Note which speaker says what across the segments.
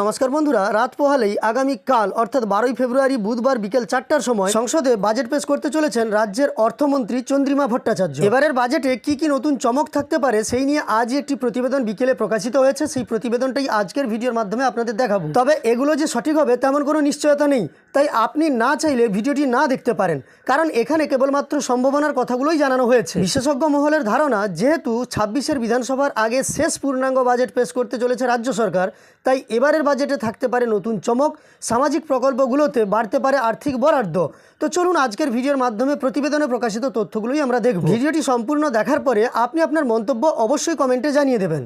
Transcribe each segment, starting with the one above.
Speaker 1: নমস্কার বন্ধুরা, রাত পোহালেই আগামীকাল অর্থাৎ বারোই ফেব্রুয়ারি বুধবার বিকেল চারটার সময় সংসদে বাজেট পেশ করতে চলেছেন রাজ্যের অর্থমন্ত্রী চন্দ্রিমা ভট্টাচার্য। এবারের বাজেটে কি কি নতুন চমক থাকতে পারে সেই নিয়ে আজই একটি প্রতিবেদন বিকেলে প্রকাশিত হয়েছে। সেই প্রতিবেদনটাই আজকের ভিডিওর মাধ্যমে আপনাদের দেখাবো। তবে এগুলো যে সঠিক হবে তেমন কোনো নিশ্চয়তা নেই। তাই আপনি না চাইলে ভিডিওটি না দেখতে পারেন, কারণ এখানে কেবলমাত্র সম্ভাবনার কথাগুলোই জানানো হয়েছে। বিশেষজ্ঞ মহলের ধারণা, যেহেতু ছাব্বিশের বিধানসভার আগে শেষ পূর্ণাঙ্গ বাজেট পেশ করতে চলেছে রাজ্য সরকার, তাই এবারের বাজেটে থাকতে পারে নতুন চমক, সামাজিক প্রকল্পগুলোতে বাড়তে পারে আর্থিক বরাদ্দ। তো চলুন আজকের ভিডিওর মাধ্যমে প্রতিবেদনে প্রকাশিত তথ্যগুলোই আমরা দেখব। ভিডিওটি সম্পূর্ণ দেখার পরে আপনি আপনার মন্তব্য অবশ্যই কমেন্টে জানিয়ে দেবেন।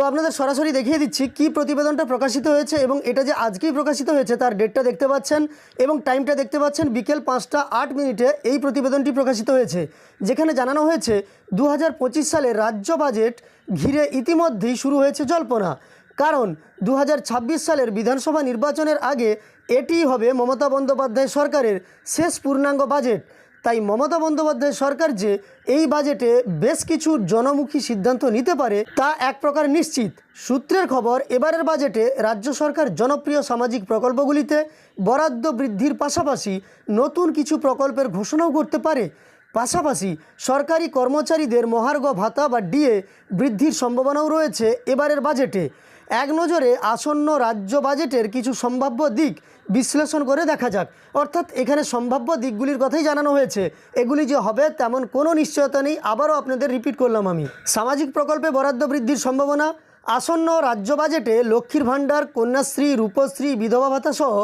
Speaker 1: তো আপনাদের সরাসরি দেখিয়ে দিচ্ছি কি প্রতিবেদনটা প্রকাশিত হয়েছে এবং এটা যে আজকেই প্রকাশিত হয়েছে তার ডেটটা দেখতে পাচ্ছেন এবং টাইমটা দেখতে পাচ্ছেন বিকেল পাঁচটা আট মিনিটে এই প্রতিবেদনটি প্রকাশিত হয়েছে, যেখানে জানানো হয়েছে দু সালের রাজ্য বাজেট ঘিরে ইতিমধ্যেই শুরু হয়েছে জল্পনা। কারণ দু হাজার ছাব্বিশ সালের বিধানসভা নির্বাচনের আগে এটিই হবে মমতা বন্দ্যোপাধ্যায় সরকারের শেষ পূর্ণাঙ্গ বাজেট। তাই মমতা বন্দ্যোপাধ্যায় সরকার যে এই বাজেটে বেশ কিছু জনমুখী সিদ্ধান্ত নিতে পারে, তা এক প্রকার নিশ্চিত। সূত্রের খবর, এবারের বাজেটে রাজ্য সরকার জনপ্রিয় সামাজিক প্রকল্পগুলিতে বরাদ্দ বৃদ্ধির পাশাপাশি নতুন কিছু প্রকল্পের ঘোষণাও করতে পারে। পাশাপাশি সরকারি কর্মচারীদের মহার্ঘ ভাতা বা ডিএ বৃদ্ধির সম্ভাবনাও রয়েছে এবারের বাজেটে। এক নজরে আসন্ন রাজ্য বাজেটের কিছু সম্ভাব্য দিক বিশ্লেষণ করে দেখা যাক। অর্থাৎ এখানে সম্ভাব্য দিকগুলির কথাই জানানো হয়েছে। এগুলি যে হবে তেমন কোনো নিশ্চয়তা নেই। আবারও আপনাদের রিপিট করলাম আমি। সামাজিক প্রকল্পে বরাদ্দ বৃদ্ধির সম্ভাবনা, আসন্ন রাজ্য বাজেটে লক্ষ্মীর ভাণ্ডার, কন্যাশ্রী, রূপশ্রী, বিধবা ভাতা সহ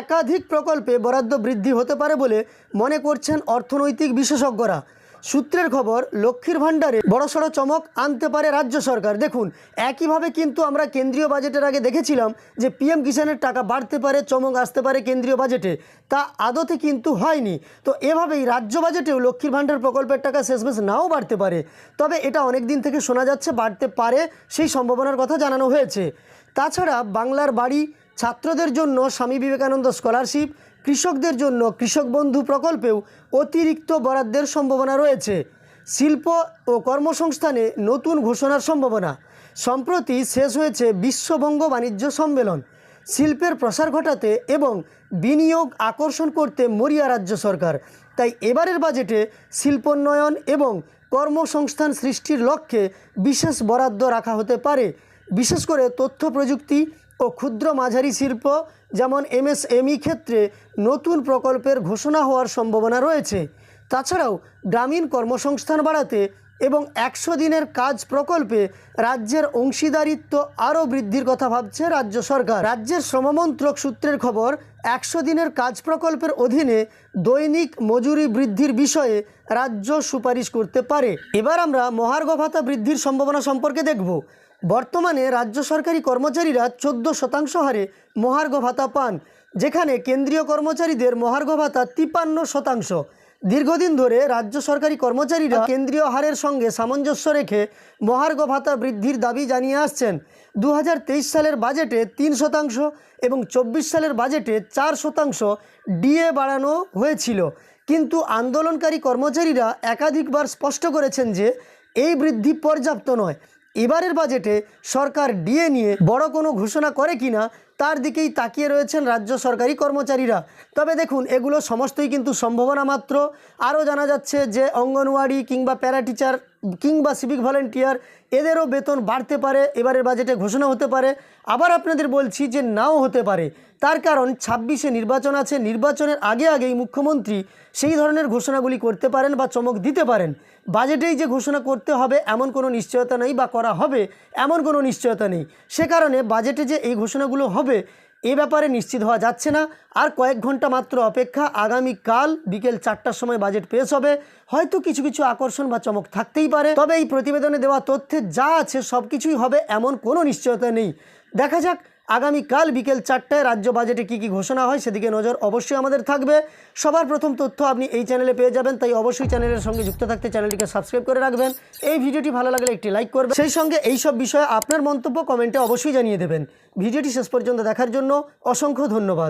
Speaker 1: একাধিক প্রকল্পে বরাদ্দ বৃদ্ধি হতে পারে বলে মনে করছেন অর্থনৈতিক বিশেষজ্ঞরা। সূত্রের খবর, লক্ষ্মীর ভাণ্ডারে বড়সড় চমক আনতে পারে রাজ্য সরকার। দেখুন, একইভাবে কিন্তু আমরা কেন্দ্রীয় বাজেটের আগে দেখেছিলাম যে পিএম কিষাণের টাকা বাড়তে পারে, চমক আসতে পারে কেন্দ্রীয় বাজেটে। তা আদতে কিন্তু হয়নি। তো এভাবেই রাজ্য বাজেটেও লক্ষ্মীর ভাণ্ডার প্রকল্পের টাকা শেষমেশ নাও বাড়তে পারে। তবে এটা অনেক দিন থেকে শোনা যাচ্ছে, বাড়তে পারে সেই সম্ভাবনার কথা জানানো হয়েছে। তাছাড়া বাংলার বাড়ি ছাত্রদের জন্য স্বামী বিবেকানন্দ স্কলারশিপ কৃষকদের জন্য কৃষক বন্ধু প্রকল্পেও অতিরিক্ত বরাদ্দের সম্ভাবনা রয়েছে। শিল্প ও কর্মসংস্থানে নতুন ঘোষণার সম্ভাবনা। সম্প্রতি শেষ হয়েছে বিশ্ববঙ্গ বাণিজ্য সম্মেলন। শিল্পের প্রসার ঘটাতে এবং বিনিয়োগ আকর্ষণ করতে মরিয়া রাজ্য সরকার। তাই এবারের বাজেটে শিল্পোন্নয়ন এবং কর্মসংস্থান সৃষ্টির লক্ষ্যে বিশেষ বরাদ্দ রাখা হতে পারে। বিশেষ করে তথ্য প্রযুক্তি ও ক্ষুদ্র মাঝারি শিল্প, যেমন এমএসএমই ক্ষেত্রে নতুন প্রকল্পের ঘোষণা হওয়ার সম্ভাবনা রয়েছে। তাছাড়াও গ্রামীণ কর্মসংস্থান বাড়াতে এবং একশো দিনের কাজ প্রকল্পে রাজ্যের অংশীদারিত্ব আরও বৃদ্ধির কথা ভাবছে রাজ্য সরকার। রাজ্যের শ্রমমন্ত্রক সূত্রের খবর, একশো দিনের কাজ প্রকল্পের অধীনে দৈনিক মজুরি বৃদ্ধির বিষয়ে রাজ্য সুপারিশ করতে পারে। এবার আমরা মহার্ঘ ভাতা বৃদ্ধির সম্ভাবনা সম্পর্কে দেখব। বর্তমানে রাজ্য সরকারি কর্মচারীরা চোদ্দ শতাংশ হারে মহার্ঘ ভাতা পান, যেখানে কেন্দ্রীয় কর্মচারীদের মহার্ঘ ভাতা তিপান্ন শতাংশ। দীর্ঘদিন ধরে রাজ্য সরকারি কর্মচারীরা কেন্দ্রীয় হারের সঙ্গে সামঞ্জস্য রেখে মহার্ঘ ভাতা বৃদ্ধির দাবি জানিয়ে আসছেন। দু হাজার তেইশ সালের বাজেটে তিন শতাংশ এবং চব্বিশ সালের বাজেটে চার শতাংশ ডিএ বাড়ানো হয়েছিল। কিন্তু আন্দোলনকারী কর্মচারীরা একাধিকবার স্পষ্ট করেছেন যে, এই বৃদ্ধি পর্যাপ্ত নয়। এবারের বাজেটে সরকার ডিএ নিয়ে বড় কোনো ঘোষণা করে কিনা তার দিকেই তাকিয়ে রয়েছেন রাজ্য সরকারি কর্মচারীরা। তবে দেখুন, এগুলো সমস্তই কিন্তু সম্ভাবনা মাত্র। আরও জানা যাচ্ছে যে অঙ্গনওয়াড়ি কিংবা প্যারা টিচার কিংবা সিভিক ভলেন্টিয়ার এদেরও বেতন বাড়তে পারে, এবারের বাজেটে ঘোষণা হতে পারে। আবার আপনাদের বলছি যে নাও হতে পারে। তার কারণ ছাব্বিশে নির্বাচন আছে, নির্বাচনের আগে আগেই মুখ্যমন্ত্রী সেই ধরনের ঘোষণাগুলি করতে পারেন বা চমক দিতে পারেন। বাজেটেই যে ঘোষণা করতে হবে, এমন কোনো নিশ্চয়তা নেই বা করা হবে, এমন কোনো নিশ্চয়তা নেই। সে কারণে বাজেটে যে এই ঘোষণাগুলো হবে এ ব্যাপারে নিশ্চিত হওয়া যাচ্ছে না। আর কয়েক ঘণ্টা মাত্র অপেক্ষা, আগামীকাল বিকেল চারটার সময় বাজেট পেশ হবে। হয়তো কিছু কিছু আকর্ষণ বা চমক থাকতেই পারে। তবে এই প্রতিবেদনে দেওয়া তথ্যে যা আছে সব কিছুই হবে এমন কোনো নিশ্চয়তা নেই। দেখা যাক আগামীকাল বিকেল চারটায় রাজ্য বাজেটে কি কি ঘোষণা হয় সেদিকে নজর অবশ্যই আমাদের থাকবে। সবার প্রথম তথ্য আপনি এই চ্যানেলে পেয়ে যাবেন, তাই অবশ্যই চ্যানেলের সঙ্গে যুক্ত থাকতে চ্যানেলটিকে সাবস্ক্রাইব করে রাখবেন। এই ভিডিওটি ভালো লাগলে একটি লাইক করবেন। সেই সঙ্গে এই সব বিষয়ে আপনার মন্তব্য কমেন্টে অবশ্যই জানিয়ে দেবেন। ভিডিওটি শেষ পর্যন্ত দেখার জন্য অসংখ্য ধন্যবাদ।